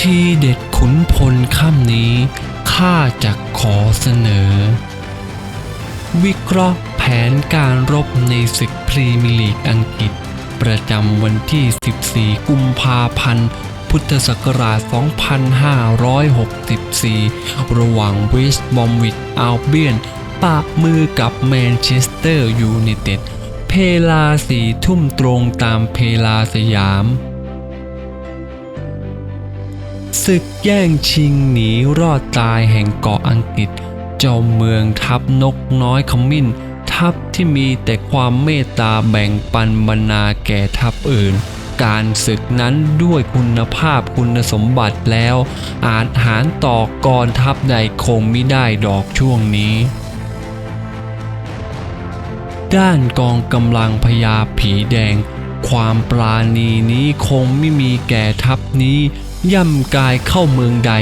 ทีเด็ดขุนพลค่ำนี้ข้าจะขอเสนอ วิเคราะห์แผนการรบในศึกพรีเมียร์ลีกอังกฤษ ประจำวันที่ 14 กุมภาพันธ์พุทธศักราช 2564 ระหว่างเวสต์บอมวิดอัลเบียนปะมือกับแมนเชสเตอร์ยูไนเต็ด เพลาสีทุ่มตรงตามเพลาสยาม ศึกแย่งชิงหนีรอดตายแห่งเกาะอังกฤษ เจ้าเมืองทับนกน้อยขมิ้น ทัพที่มีแต่ความเมตตาแบ่งปันบรรณาแก่ทัพอื่น การศึกนั้นด้วยคุณภาพคุณสมบัติแล้ว อาจหารต่อกองทัพใดคงไม่ได้ดอกช่วงนี้ด้านกองกำลังพญาผีแดง ความปราณีนี้คงไม่มีแก่ทัพนี้ ย่ำกายเข้าเมืองใด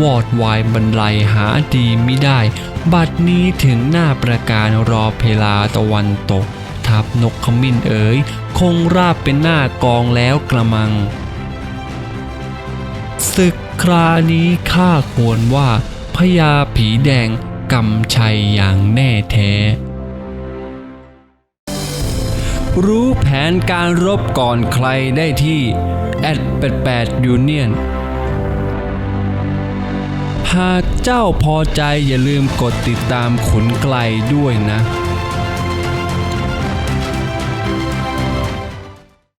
วอดวายบรรลัยหาดีไม่ได้ บัดนี้ถึงหน้าประการรอเพลาตะวันตก ทัพนกขมิ้นเอ๋ย คงราบเป็นหน้ากองแล้วกระมัง ศึกครานี้ข้าควรว่าพญาผีแดงกำชัยอย่างแน่แท้ รู้แผนการรบก่อนใครได้ที่88 Union หากเจ้าพอใจอย่าลืมกดติดตามขุนไกลด้วยนะ